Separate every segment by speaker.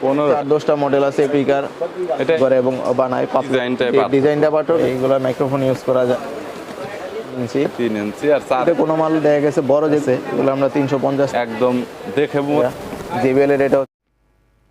Speaker 1: পনেরো।
Speaker 2: চার দশটা মডেল আছে স্পিকার করে এবং বানায়
Speaker 1: ডিজাইনটা
Speaker 2: পাঠক এইগুলো মাইক্রোফোন ইউজ করা যায়। ইঞ্চি
Speaker 1: তিন ইঞ্চি আর চার
Speaker 2: কোনো মাল দেখা গেছে বড় যেতে এগুলো আমরা তিনশো পঞ্চাশ।
Speaker 1: একদম দেখে মো-
Speaker 2: এর এটা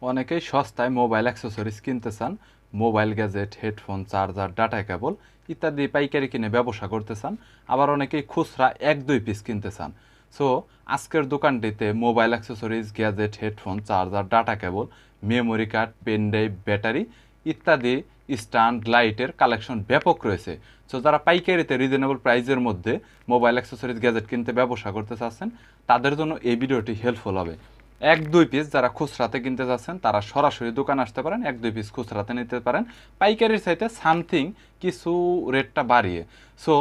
Speaker 1: অনেকেই সস্তায় মোবাইল অ্যাক্সেসরিজ কিনতে চান mobile gadget headphone charger data cable ইত্যাদি পাইকারি কিনে ব্যবসা করতে চান। আবার অনেকেই খুচরা এক দুই পিস কিনতে চান। সো আজকের দোকানটিতে mobile accessories gadget headphone charger data cable memory card pen drive battery ইত্যাদি স্ট্যান্ড লাইটের কালেকশন ব্যাপক রয়েছে। সো যারা পাইকারিতে রিজনেবল প্রাইসের মধ্যে মোবাইল অ্যাক্সেসরিজ গ্যাজেট কিনতে ব্যবসা করতে চাচ্ছেন, তাদের জন্য এই ভিডিওটি হেল্পফুল হবে। এক, দুই পিস যারা খুচরাতে কিনতে যাচ্ছেন তারা সরাসরি দোকান আসতে পারেন, এক, দুই পিস খুচরাতে নিতে পারেন। পাইকারির চাইতে সামথিং কিছু রেটটা বাড়িয়ে। সো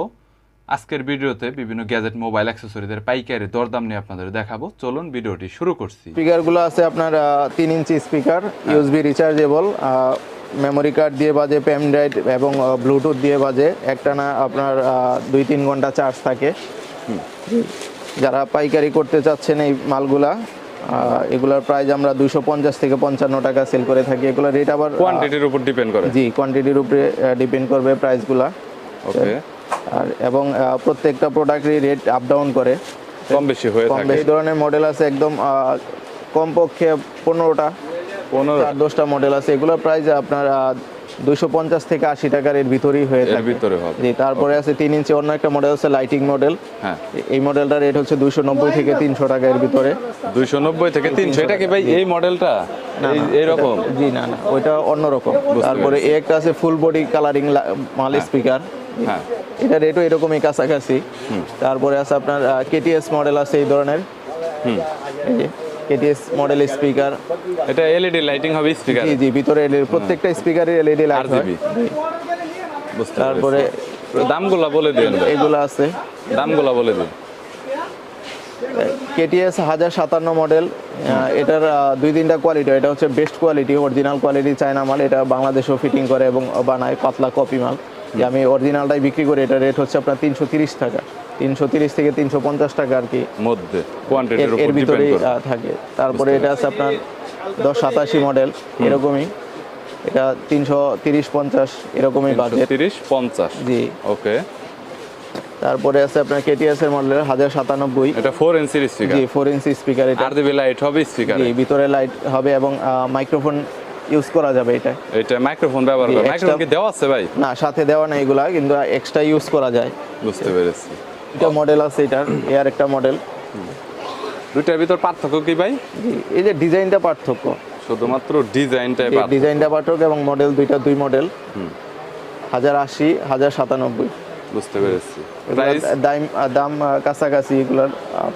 Speaker 1: আজকের ভিডিওতে বিভিন্ন গ্যাজেট মোবাইল অ্যাক্সেসরিদের পাইকারি দরদাম নিয়ে আপনাদের দেখাবো। চলুন ভিডিওটি শুরু করছি।
Speaker 2: স্পিকারগুলো আছে আপনার তিন inch speaker. USB rechargeable memory card দিয়ে বাজে পেন ড্রাইভ এবং ব্লুটুথ দিয়ে বাজে। একটানা আপনার দুই তিন ঘণ্টা চার্জ থাকে। যারা পাইকারি করতে চাচ্ছেন এই মালগুলা এগুলোর প্রাইস আমরা দুশো পঞ্চাশ থেকে পঞ্চান্ন টাকা সেল করে থাকি। এগুলো রেট আবার
Speaker 1: কোয়ান্টিটির উপর ডিপেন্ড করে।
Speaker 2: জি কোয়ান্টিটির উপরে ডিপেন্ড করবে প্রাইসগুলা
Speaker 1: ওকে
Speaker 2: আর এবং প্রত্যেকটা প্রোডাক্টেরই রেট আপ ডাউন করে।
Speaker 1: কম বেশি হয়ে থাকে।
Speaker 2: এই ধরনের মডেল আছে একদম কমপক্ষে পনেরোটা
Speaker 1: পনেরো
Speaker 2: চার দশটা মডেল আছে। এগুলোর প্রাইস আপনার দুইশো পঞ্চাশ থেকে আশি টাকার এর ভিতরেই হয়ে
Speaker 1: এর
Speaker 2: থাকে।
Speaker 1: ভিতরে হবে।
Speaker 2: জি তারপরে আছে তিন ইঞ্চি অন্য একটা মডেল আছে লাইটিং মডেল
Speaker 1: হ্যাঁ।
Speaker 2: এই মডেলটার রেট হচ্ছে দুইশো নব্বই থেকে তিনশো টাকা এর ভিতরে।
Speaker 1: দুইশো নব্বই থেকে তিনশো। এটা কি ভাই এই মডেলটা এই- এইরকম?
Speaker 2: জি না না ওইটা অন্যরকম। তারপরে এই একটা আছে ফুল বডি কালারিং মাল স্পিকার
Speaker 1: হ্যাঁ।
Speaker 2: এটা রেটও এরকমই কাছাকাছি। তারপরে আছে আপনার কেটিএস মডেল আছে এই ধরনের।
Speaker 1: হুম।
Speaker 2: কেটিএস মডেল স্পিকার
Speaker 1: এটা এলইডি লাইটিং হবে স্পিকার
Speaker 2: জি জি ভিতরে LED প্রত্যেকটা স্পিকারে এলইডি লাইট হয়। তারপরে
Speaker 1: দামগুলা বলে দিন।
Speaker 2: এগুলো আছে।
Speaker 1: দামগুলা বলে দিন
Speaker 2: কেটিএস হাজার সাতান্ন মডেল এটার দুই তিনটা কোয়ালিটি এটা হচ্ছে best quality original quality China মাল। এটা বাংলাদেশেও ফিটিং করে এবং বানায় পাতলা কপি মাল। যে আমি অরিজিনালটাই বিক্রি করি এটা রেট হচ্ছে আপনার তিনশো তিরিশ টাকা। তিনশো তিরিশ থেকে তিনশো পঞ্চাশ টাকা আর কি।
Speaker 1: মধ্যে
Speaker 2: এর ভিতরেই থাকে। তারপরে এটা আছে আপনার দশ সাতাশি মডেল এরকমই। এটা তিনশো তিরিশ পঞ্চাশ এরকমই বাজেট
Speaker 1: তিরিশ পঞ্চাশ।
Speaker 2: জি।
Speaker 1: ওকে।
Speaker 2: তারপরে আছে আপনার কেটিএস এর মডেল হাজার সাতানব্বই।
Speaker 1: এটা ফোর ইঞ্চির স্পিকার
Speaker 2: জি ফোর ইঞ্চি স্পিকার এটা।
Speaker 1: আর লাইট হবে স্পিকার
Speaker 2: ভিতরে লাইট হবে এবং মাইক্রোফোন ইউজ করা যাবে এটা।
Speaker 1: এটা মাইক্রোফোন ব্যবহার করে। মাইক্রোফোন কি দেওয়া আছে ভাই?
Speaker 2: না সাথে দেওয়া নাই এগুলা কিন্তু এক্সট্রা ইউজ করা যায়।
Speaker 1: বুঝতে পেরেছি।
Speaker 2: এটা মডেল আছে এটার এর একটা মডেল
Speaker 1: দুইটার ভিতর পার্থক্য কি ভাই?
Speaker 2: এই যে ডিজাইনটা পার্থক্য।
Speaker 1: শুধুমাত্র ডিজাইনটাই পার্থক্য।
Speaker 2: ডিজাইনটা পার্থক্য এবং মডেল দুইটা দুই মডেল হাজার আশি হাজার সাতানব্বই।
Speaker 1: বুঝতে পেরেছি।
Speaker 2: দাম দাম কাছাকাছি এগুলোর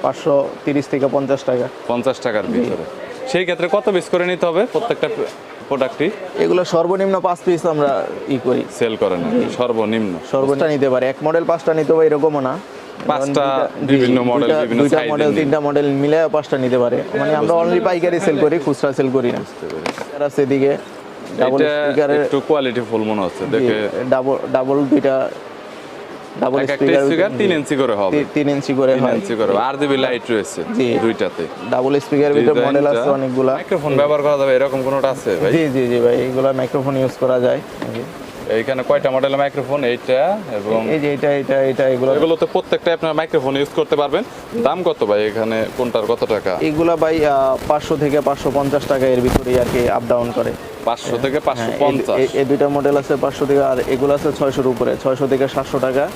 Speaker 2: পাঁচশো তিরিশ থেকে পঞ্চাশ টাকা।
Speaker 1: পঞ্চাশ টাকার ভিতরে। সেই ক্ষেত্রে কত পিস করে নিতে হবে? প্রত্যেকটা প্রোডাক্টই
Speaker 2: এগুলো সর্বনিম্ন পাঁচ পিস আমরা ই করি।
Speaker 1: সেল করেন সর্বনিম্ন।
Speaker 2: সর্বনিম্ন। নিতে পারে এক মডেল পাঁচটা নিতে পারে এরকমও না।
Speaker 1: পাঁচটা বিভিন্ন বিভিন্ন
Speaker 2: দুইটা মডেল তিনটা মডেল মিলে পাঁচটা নিতে পারে। মানে আমরা অনলি পাইকারি সেল করি খুচরা সেল করি না। আর আছে এদিকে ডাবল
Speaker 1: এটা
Speaker 2: স্পিকারের
Speaker 1: একটু কোয়ালিটি ফুল মনে হচ্ছে দেখে
Speaker 2: ডাবল ডাবল দুইটা ডাবল
Speaker 1: স্পিকার তিন ইঞ্চি করে হবে।
Speaker 2: তিন ইঞ্চি করে হয়।
Speaker 1: ইঞ্চি করে আর দিবি লাইট রয়েছে। দুইটাতে।
Speaker 2: ডাবল স্পিকারের ভিতরে মডেল আছে অনেকগুলা।
Speaker 1: মাইক্রোফোন ব্যবহার করা যাবে এরকম কোনোটা আছে ভাই?
Speaker 2: জি জি জি ভাই এগুলা মাইক্রোফোন ইউজ করা যায়।
Speaker 1: এইখানে কয়টা মডেলের মাইক্রোফোন এইটা এবং
Speaker 2: এই যে এটা এটা এটা এগুলো
Speaker 1: এগুলোতে প্রত্যেকটা আপনার মাইক্রোফোন ইউজ করতে পারবেন। দাম কত ভাই এখানে? কোনটার কত টাকা?
Speaker 2: এগুলা ভাই পাঁচশো থেকে পাঁচশো পঞ্চাশ টাকা এর ভিতরেই আর কি আপ ডাউন করে।
Speaker 1: পাঁচশো থেকে পাঁচশো
Speaker 2: হ্যাঁ, এই-
Speaker 1: পঞ্চাশ।
Speaker 2: এই- দুইটা মডেল আছে পাঁচশো থেকে আর এগুলো আছে ছয়শোর উপরে ছয়শো থেকে সাতশো টাকা।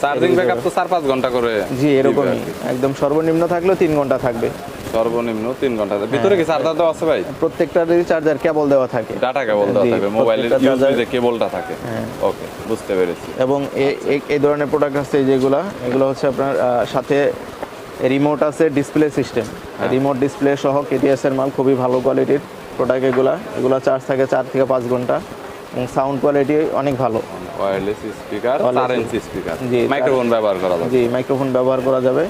Speaker 1: চার্জিং ব্যাকআপ তো চার পাঁচ ঘণ্টা করে
Speaker 2: জি এরকমই। একদম সর্বনিম্ন থাকলেও তিন ঘণ্টা থাকবে।
Speaker 1: সর্বনিম্ন তিন ঘণ্টা ভিতরে কি চার্জার দেওয়া আছে ভাই?
Speaker 2: প্রত্যেকটারই চার্জার কেবল দেওয়া থাকে।
Speaker 1: ডাটা কেবল দেওয়া
Speaker 2: জি,
Speaker 1: থাকবে। মোবাইলের ইউএসবি যে কেবলটা থাকে।
Speaker 2: হ্যাঁ।
Speaker 1: ওকে বুঝতে পেরেছি।
Speaker 2: এবং এ- এই ধরনের প্রোডাক্ট আছে যেগুলো। এগুলো হচ্ছে আপনার সাথে রিমোট আছে ডিসপ্লে সিস্টেম
Speaker 1: হ্যাঁ।
Speaker 2: রিমোট ডিসপ্লে সহ কেটিএস এর মাল খুবই ভালো কোয়ালিটির প্রোডাক্ট এগুলা এগুলো চার্জ থাকে চার থেকে পাঁচ ঘণ্টা। এবং সাউন্ড কোয়ালিটি অনেক ভালো।
Speaker 1: ওয়্যারলেস স্পিকার
Speaker 2: Wireless
Speaker 1: চার স্পিকার
Speaker 2: জি,
Speaker 1: মাইক্রোফোন ব্যবহার করা যাবে।
Speaker 2: জি মাইক্রোফোন ব্যবহার করা যাবে।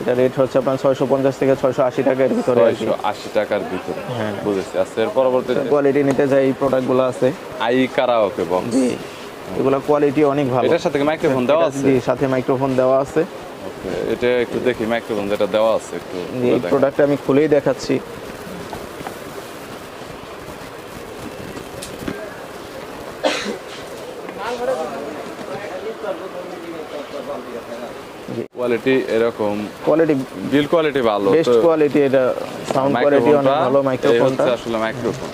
Speaker 2: এটা রেট হচ্ছে আপনার ছয়শো পঞ্চাশ থেকে ছয়শো আশি টাকার ভিতরে
Speaker 1: আশি টাকার ভিতরে।
Speaker 2: হ্যাঁ।
Speaker 1: বুঝেছি। আচ্ছা এর পরবর্তীতে
Speaker 2: কোয়ালিটি নিতে চাই এই প্রোডাক্টগুলো আছে।
Speaker 1: আই কারাওকে বক্স
Speaker 2: জি এগুলো কোয়ালিটি অনেক ভালো।
Speaker 1: এটার সাথে মাইক্রোফোন দেওয়া আছে?
Speaker 2: জি সাথে মাইক্রোফোন দেওয়া আছে।
Speaker 1: এটা একটু দেখি মাইক্রোফোন যেটা দেওয়া আছে একটু
Speaker 2: এই প্রোডাক্টটা আমি খুলেই দেখাচ্ছি।
Speaker 1: কোয়ালিটি এরকম।
Speaker 2: কোয়ালিটি
Speaker 1: বিল কোয়ালিটি ভালো
Speaker 2: বেস্ট কোয়ালিটি এটা সাউন্ড কোয়ালিটি অনেক ভালো মাইক্রোফোনটা
Speaker 1: আসলে মাইক্রোফোন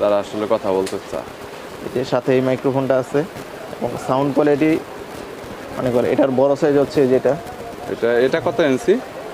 Speaker 1: তারা আসলে কথা বলতে চায়।
Speaker 2: এর সাথে এই মাইক্রোফোনটা আছে। এবং সাউন্ড কোয়ালিটি মানে ভালো এটার বড় সাইজ হচ্ছে যেটা।
Speaker 1: এটা এটা কত ইঞ্চি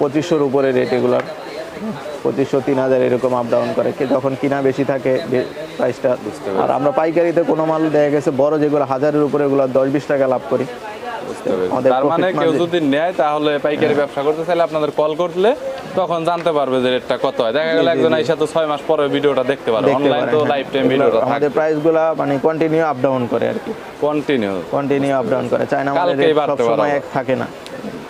Speaker 2: পঁচিশশোর উপরে রেট এগুলার। পঁচিশশো তিন হাজার এরকম আপ ডাউন করে। কি- যখন কিনা বেশি থাকে প্রাইসটা আর আমরা পাইকারিতে কোনো মাল দেখা গেছে বড় যেগুলো হাজারের উপরে এগুলো দশ বিশ টাকা লাভ করি।
Speaker 1: তার মানে কেউ যদি নেয় তাহলে পাইকারি ব্যবসা করতে চাইলে আপনাদের কল করলে তখন জানতে পারবে যে রেটটা কত হয়। দেখা গেল একজন আইসা তো ছয় মাস পরে ভিডিওটা দেখতে পারবে অনলাইন তো
Speaker 2: হ্যাঁ।
Speaker 1: লাইফ টাইম
Speaker 2: আমাদের প্রাইসগুলো মানে কন্টিনিউ আপ ডাউন করে আর কি।
Speaker 1: কন্টিনিউ
Speaker 2: কন্টিনিউ আপ ডাউন করে। চায়না মালের সব সময় এক থাকে না।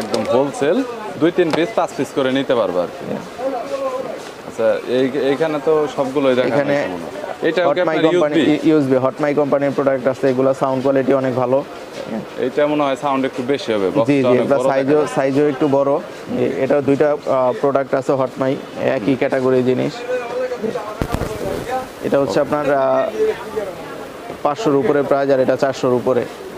Speaker 1: একদম হোলসেল দুই তিন পিস পাঁচ পিস করে নিতে পারবে আর কি। আচ্ছা এই এইখানে তো সবগুলোই দেখা
Speaker 2: এখানে
Speaker 1: এটা
Speaker 2: হটমাই কোম্পানি
Speaker 1: ইউএসবি
Speaker 2: হটমাই কোম্পানির প্রোডাক্ট আছে এগুলো সাউন্ড কোয়ালিটি অনেক ভালো।
Speaker 1: এইটা মনে হয় সাউন্ড একটু বেশি হবে
Speaker 2: জি জি এটা সাইজও সাইজও একটু বড়। এটা দুইটা প্রোডাক্ট আছে হটমাই একই ক্যাটাগরি জিনিস। এটা হচ্ছে আপনার পাঁচশোর উপরে প্রাইস আর এটা চারশোর উপরে।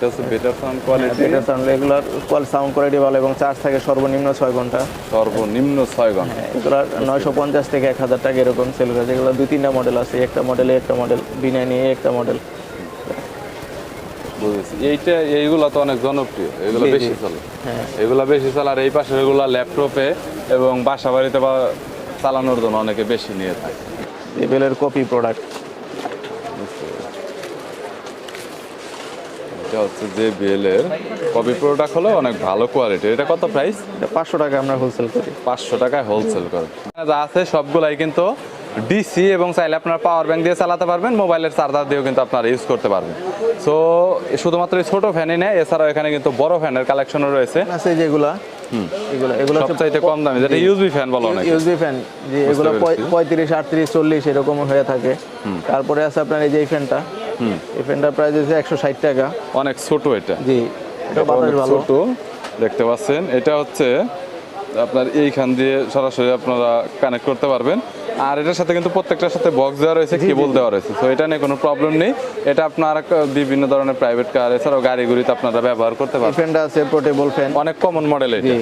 Speaker 1: এটা হচ্ছে বেটার সাউন্ড কোয়ালিটি
Speaker 2: এটা সাউন্ড এগুলার কোয়াল সাউন্ড কোয়ালিটি ভালো এবং চার্জ থাকে সর্বনিম্ন ছয় ঘণ্টা।
Speaker 1: সর্বনিম্ন ছয় ঘণ্টা।
Speaker 2: হ্যাঁ নয়শো পঞ্চাশ থেকে এক হাজার টাকা এরকম সেল করেছে এগুলো দুই তিনটা মডেল আছে একটা মডেলে একটা মডেল বিনা নিয়ে একটা মডেল
Speaker 1: বুঝেছি। এইটা এইগুলো তো অনেক জনপ্রিয়। এগুলো। বেশি চলে।
Speaker 2: হ্যাঁ।
Speaker 1: এগুলো বেশি চলে আর এই এগুলো ল্যাপটপে এবং বাসা বাড়িতে বা চালানোর জন্য অনেকে বেশি নিয়ে থাকে।
Speaker 2: জেবিএলের কপি প্রোডাক্ট
Speaker 1: বুঝতে পেরেছি। এটা হচ্ছে যে বিএল এর কপি প্রোডাক্ট হলো অনেক ভালো কোয়ালিটি এটা কত প্রাইস
Speaker 2: এটা পাঁচশো টাকা আমরা হোলসেল করি।
Speaker 1: পাঁচশো টাকায় হোলসেল করে। যা আছে সবগুলাই কিন্তু ডিসি এবং চাইলে আপনার পাওয়ার ব্যাংক দিয়ে চালাতে পারবেন মোবাইলের চার্জার দিয়েও কিন্তু আপনারা ইউজ করতে পারবেন। সো শুধুমাত্র এই ছোট ফ্যানই নেই এছাড়াও এখানে কিন্তু বড় ফ্যানের কালেকশনও রয়েছে।
Speaker 2: আছে যেগুলা
Speaker 1: কম দামি যেটা ইউজবি ফ্যান বলো
Speaker 2: ফ্যান যে এগুলো পঁয়ত্রিশ আটত্রিশ চল্লিশ এরকম হয়ে থাকে। তারপরে আছে আপনার এই যে ফ্যানটা এই ফ্যানটার প্রাইস হচ্ছে একশো ষাট টাকা।
Speaker 1: অনেক ছোট এটা।
Speaker 2: জি এটা বাতাস ভালো।
Speaker 1: ছোট দেখতে পাচ্ছেন। এটা হচ্ছে আপনার এইখান দিয়ে সরাসরি আপনারা কানেক্ট করতে পারবেন। আর এটার সাথে কিন্তু প্রত্যেকটার সাথে বক্স দেওয়া রয়েছে কেবল দেওয়া রয়েছে। তো এটা নিয়ে কোনো প্রবলেম নেই। এটা আপনার বিভিন্ন ধরনের প্রাইভেট কার এছাড়াও গাড়ি গুড়িতে আপনারা ব্যবহার করতে পারবেন।
Speaker 2: ফ্যানটা আছে পোর্টেবল ফ্যান
Speaker 1: অনেক কমন মডেল এটা।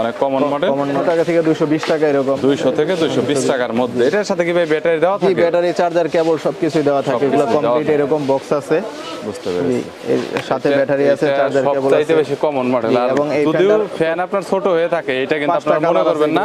Speaker 1: অনেক কমন মডেল
Speaker 2: কমন টাকা থেকে দুশো বিশ টাকা এরকম।
Speaker 1: দুইশো থেকে দুইশো বিশ টাকার মধ্যে। এটার সাথে কি ভাই ব্যাটারি দেওয়া থাকে?
Speaker 2: ব্যাটারি চার্জার কেবল সবকিছু দেওয়া থাকে। এগুলো কমপ্লিট এরকম বক্স আছে।
Speaker 1: বুঝতে পেরেছি।
Speaker 2: এর সাথে ব্যাটারি আছে চার্জার কেবল
Speaker 1: সবচাইতে বেশি কমন মডেল আর যদিও ফ্যান আপনার ছোট হয়ে থাকে এটা কিন্তু আপনারা মনে করবেন না।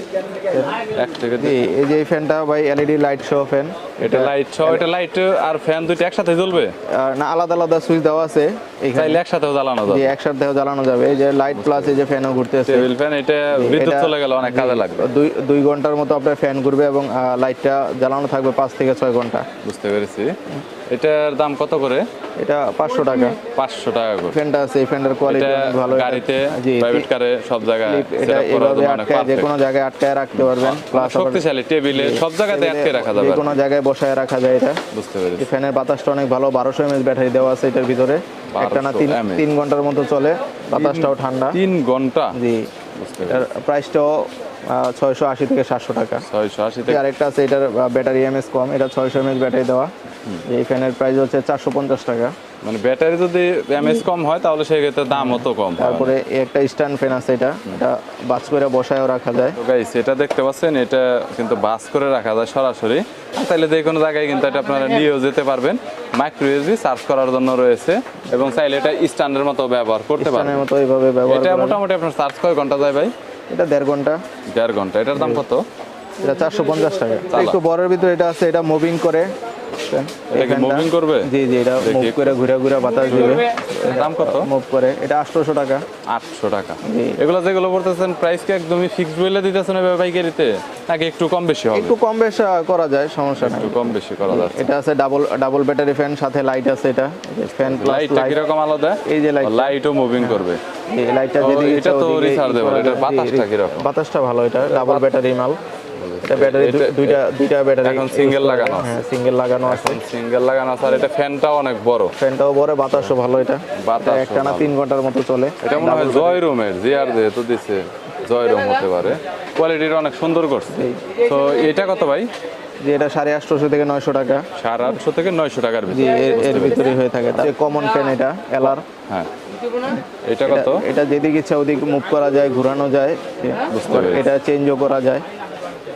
Speaker 1: এক থেকে
Speaker 2: জি এই যে এই ফ্যানটা ভাই এলইডি লাইট সহ ফ্যান
Speaker 1: এটা লাইট সহ এটা লাইট আর ফ্যান দুইটা একসাথে জ্বলবে?
Speaker 2: না আলাদা আলাদা সুইচ দেওয়া আছে
Speaker 1: চাইলে একসাথেও জ্বালানো
Speaker 2: যে
Speaker 1: যাবে
Speaker 2: একসাথে জ্বালানো যাবে। এই যে লাইট প্লাস এই যে ফ্যানও ঘুরতেছে
Speaker 1: টেবিল ফ্যান এটা বিদ্যুৎ চলে গেলে অনেক কাজে লাগবে।
Speaker 2: দুই দুই ঘণ্টার মতো আপনার ফ্যান ঘুরবে এবং লাইটটা জ্বালানো থাকবে পাঁচ থেকে ছয় ঘণ্টা।
Speaker 1: বুঝতে পেরেছি। এটার দাম কত করে?
Speaker 2: এটা পাঁচশো টাকা।
Speaker 1: পাঁচশো টাকা করে।
Speaker 2: ফ্যানটা আছে এই ফ্যানটার কোয়ালিটি অনেক ভালো।
Speaker 1: গাড়িতে প্রাইভেট কারে সব জায়গায়
Speaker 2: এটা এভাবে আটকায় যে কোনো জায়গায় আটকায় রাখতে পারবেন প্লাস
Speaker 1: শক্তিশালী টেবিলে সব জায়গাতে আটকে রাখা যাবে।
Speaker 2: কোনো জায়গায় বসায় রাখা যায় এটা।
Speaker 1: বুঝতে পেরেছি।
Speaker 2: ফ্যানের বাতাসটা অনেক ভালো বারোশো এমএস ব্যাটারি দেওয়া আছে এটার ভিতরে। একটা না
Speaker 1: 1200
Speaker 2: তিন তিন ঘণ্টার মতো চলে বাতাসটাও ঠান্ডা।
Speaker 1: তিন ঘণ্টা?
Speaker 2: জি। প্রাইসটাও ছয়শো আশি থেকে সাতশো টাকা।
Speaker 1: ছয়শো আশি থেকে
Speaker 2: আরেকটা আছে এটার ব্যাটারি এমএস কম এটা ছয়শো এমএস ব্যাটারি দেওয়া। এই ফ্যানের প্রাইস হচ্ছে চারশো পঞ্চাশ টাকা।
Speaker 1: মানে ব্যাটারি যদি এমএস কম হয় তাহলে সেক্ষেত্রে দামও তো কম
Speaker 2: তারপরে একটা স্ট্যান্ড ফ্যান আছে এটা এটা বাস করে বসায়ও রাখা যায়।
Speaker 1: তো গাইস এটা দেখতে পাচ্ছেন এটা কিন্তু বাস করে রাখা যায় সরাসরি। তাইলে যে কোনো জায়গায় কিন্তু এটা আপনারা নিয়েও যেতে পারবেন। মাইক্রো ইউএসবি চার্জ করার জন্য রয়েছে এবং চাইলে এটা স্ট্যান্ডের মতো ব্যবহার করতে পারবেন।
Speaker 2: মতো এইভাবে ব্যবহার
Speaker 1: এটা মোটামুটি আপনার চার্জ কয় ঘণ্টা যায় ভাই?
Speaker 2: এটা দেড় ঘণ্টা।
Speaker 1: দেড় ঘণ্টা। এটার দাম কত?
Speaker 2: এটা চারশো পঞ্চাশ টাকা। একটু বড়ের ভিতরে এটা আছে এটা মুভিং করে।
Speaker 1: এটা কি মুভিং করবে?
Speaker 2: জি জি এটা মুভ করে ঘুরে ঘুরে বাতাস দিবে।
Speaker 1: দাম কত?
Speaker 2: মুভ করে। এটা আটশোশো টাকা।
Speaker 1: আটশো টাকা। এগুলো যেগুলো বলতেছেন প্রাইস কি একদমই ফিক্সড বলে দিতেছেন এভাবে পাইকারিতে? নাকি একটু কম বেশি হবে?
Speaker 2: একটু কম বেশ করা যায় সমস্যা নাই।
Speaker 1: একটু কম বেশি করা যাচ্ছে
Speaker 2: এটা আছে ডাবল ডাবল ব্যাটারি ফ্যান সাথে লাইট আছে এটা। ফ্যান প্লাস
Speaker 1: লাইটটা আলাদা?
Speaker 2: এই যে লাইট
Speaker 1: লাইটও মুভিং করবে।
Speaker 2: এই লাইটটা
Speaker 1: এটা তো
Speaker 2: ওদিকে ই
Speaker 1: rechargeable,
Speaker 2: করা
Speaker 1: এটার
Speaker 2: যায়, জি,
Speaker 1: বাতাসটা
Speaker 2: রি-
Speaker 1: কীরকম?
Speaker 2: বাতাসটা ভালো এটা ডাবল ব্যাটারি মাল। এটা ব্যাটারি দুইটা দুইটা ব্যাটারি
Speaker 1: এখন single লাগানো আছে।
Speaker 2: হ্যাঁ সিঙ্গেল লাগানো আছে।
Speaker 1: সিঙ্গেল লাগানো আছে। আর এটা ফ্যানটাও অনেক বড়।
Speaker 2: ফ্যানটাও বড় বাতাসও ভালো এটা।
Speaker 1: বাতাসও
Speaker 2: এটা একটানা
Speaker 1: ভালো।
Speaker 2: তিন ঘণ্টার মতো চলে।
Speaker 1: এটা মনে হয় জয় রুমের জিআর যেহেতু দিছে জয় রুম হতে পারে। কোয়ালিটিটা অনেক সুন্দর করছে। তো এটা কত ভাই?
Speaker 2: যে এটা সাড়ে আটশোশো থেকে নয়শো টাকা।
Speaker 1: সাড়ে আটশো থেকে নয়শো টাকার
Speaker 2: এর- ভিতরে হয়ে থাকে। যে কমন ফ্যান এটা এলার
Speaker 1: হ্যাঁ। এটা কত?
Speaker 2: এটা যেদিকে ইচ্ছা ওদিকে মুভ করা যায় ঘোরানো যায়। এটা চেঞ্জও করা যায়।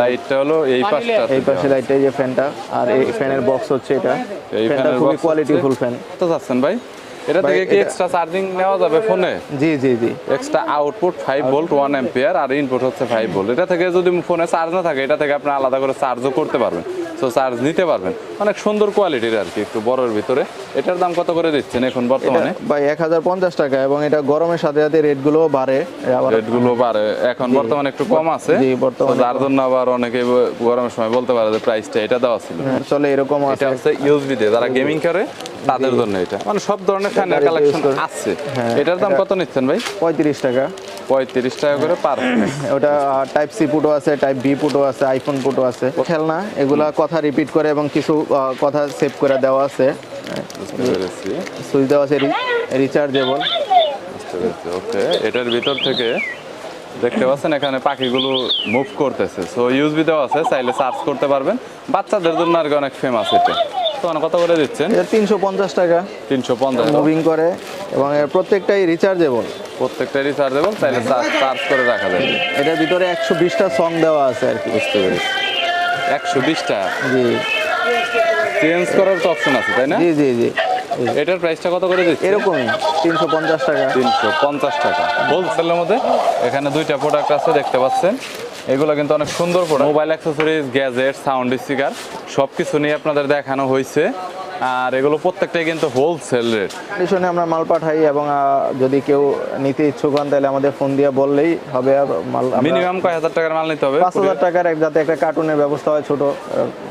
Speaker 1: লাইটটা হলো এই পাশটা
Speaker 2: এই পাশে লাইটটা এই যে ফ্যানটা আর এই ফ্যানের বক্স হচ্ছে এটা।
Speaker 1: এই
Speaker 2: ফ্যানটা
Speaker 1: ফ্যানের
Speaker 2: খুবই কোয়ালিটিফুল ফ্যান
Speaker 1: তো যাচ্ছেন ভাই? এটা থেকে কি এক্সট্রা চার্জিং নেওয়া যাবে ফোনে
Speaker 2: জি জি জি।
Speaker 1: Extra output five volt one ampere আর ইনপুট হচ্ছে ফাইভ ভোল্ট এটা থেকে যদি ফোনে চার্জ না থাকে এটা থেকে আপনি আলাদা করে চার্জও করতে পারবেন। সো চার্জ নিতে পারবেন। অনেক সুন্দর কোয়ালিটির আর কি একটু বড়র ভিতরে। এটার দাম কত করে দিচ্ছেন এখন বর্তমানে?
Speaker 2: ভাই এক হাজার পঞ্চাশ টাকা এবং এটা গরমের সাথে সাথে রেটগুলো বাড়ে।
Speaker 1: রেটগুলো বাড়ে। এখন বর্তমানে একটু কম আছে।
Speaker 2: জি, বর্তমানে
Speaker 1: যার জন্য আবার অনেকে গরমের সময় বলতে পারে যে প্রাইসটা এটা দেওয়া ছিল।
Speaker 2: হ্যাঁ, চলে এরকম আছে।
Speaker 1: এটা হচ্ছে ইউএসবি দিয়ে যারা গেমিং করে তাদের জন্য এটা। মানে সব ধরনের ফ্যানের কালেকশন আছে।
Speaker 2: হ্যাঁ,
Speaker 1: এটার দাম কত নিচ্ছেন ভাই?
Speaker 2: পঁয়ত্রিশ টাকা।
Speaker 1: পঁয়ত্রিশ টাকা করে পার
Speaker 2: ওটা টাইপ সি পুটো আছে টাইপ বি পুটো আছে আইফোন পুটো আছে। খেলনা এগুলা কথা রিপিট করে এবং কিছু কথা সেভ করে দেওয়া আছে। সুইচ দেওয়া আছে রিচার্জেবল
Speaker 1: ওকে। এটার ভিতর থেকে দেখতে পাচ্ছেন এখানে পাখিগুলো মুভ করতেছে। সো ইউএসবি দেওয়া আছে চাইলে চার্জ করতে পারবেন। বাচ্চাদের জন্য আর অনেক ফেমাস এটা। তো মানে কত করে দিচ্ছেন?
Speaker 2: এটা তিনশো পঞ্চাশ টাকা।
Speaker 1: তিনশো পঞ্চাশ।
Speaker 2: মুভিং করে এবং এর প্রত্যেকটাই রিচার্জেবল
Speaker 1: প্রত্যেকটা রিচার্জেবল তাহলে চার্জ করে রাখা যাবে।
Speaker 2: এটার ভিতরে একশো বিশটা সং দেওয়া আছে আর কি।
Speaker 1: বুঝতে পেরেছি। একশো বিশটা?
Speaker 2: জি।
Speaker 1: চেঞ্জ করার তো অপশন আছে তাই না?
Speaker 2: জি জি জি।
Speaker 1: এটার প্রাইসটা কত করে দিচ্ছে?
Speaker 2: এরকমই তিনশো পঞ্চাশ টাকা।
Speaker 1: তিনশো পঞ্চাশ টাকা। হোলসেলের মধ্যে? এখানে দুইটা প্রোডাক্ট আছে দেখতে পাচ্ছেন। এগুলো কিন্তু অনেক সুন্দর product mobile accessories gadget sound speaker সব কিছু নিয়ে আপনাদের দেখানো হয়েছে। আর এগুলো প্রত্যেকটাই কিন্তু হোলসেল রেট
Speaker 2: কন্ডিশনে আমরা মাল পাঠাই এবং যদি কেউ নিতে ইচ্ছুক হন তাহলে আমাদের ফোন দিয়ে বললেই হবে। আর মাল
Speaker 1: মিনিমাম কয় হাজার টাকার মাল নিতে হবে?
Speaker 2: পাঁচ হাজার টাকার এক যাতে একটা কার্টুনের ব্যবস্থা হয় ছোট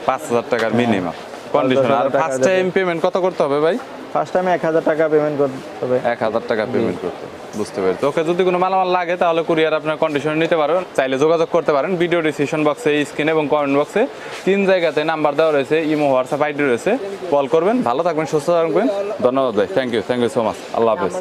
Speaker 1: পাঁচ হাজার টাকার মিনিমাম কন্ডিশন আর ফার্স্ট টাইম পেমেন্ট কত করতে হবে ভাই?
Speaker 2: ফার্স্ট টাইমে এক হাজার টাকা পেমেন্ট করতে হবে।
Speaker 1: এক হাজার টাকা পেমেন্ট করতে হবে। বুঝতে পেরেছি। ওকে যদি কোনো মালামাল লাগে তাহলে কুরিয়ার আপনার কন্ডিশন নিতে পারেন। চাইলে যোগাযোগ করতে পারেন। ভিডিও ডিসক্রিপশন বক্সে স্ক্রিন এবং কমেন্ট বক্সে তিন জায়গাতে নাম্বার দেওয়া রয়েছে ইমো হোয়াটসঅ্যাপ আইডি রয়েছে। কল করবেন। ভালো থাকবেন সুস্থ থাকবেন। ধন্যবাদ ভাই। Thank you thank you so much আল্লাহ হাফেজ।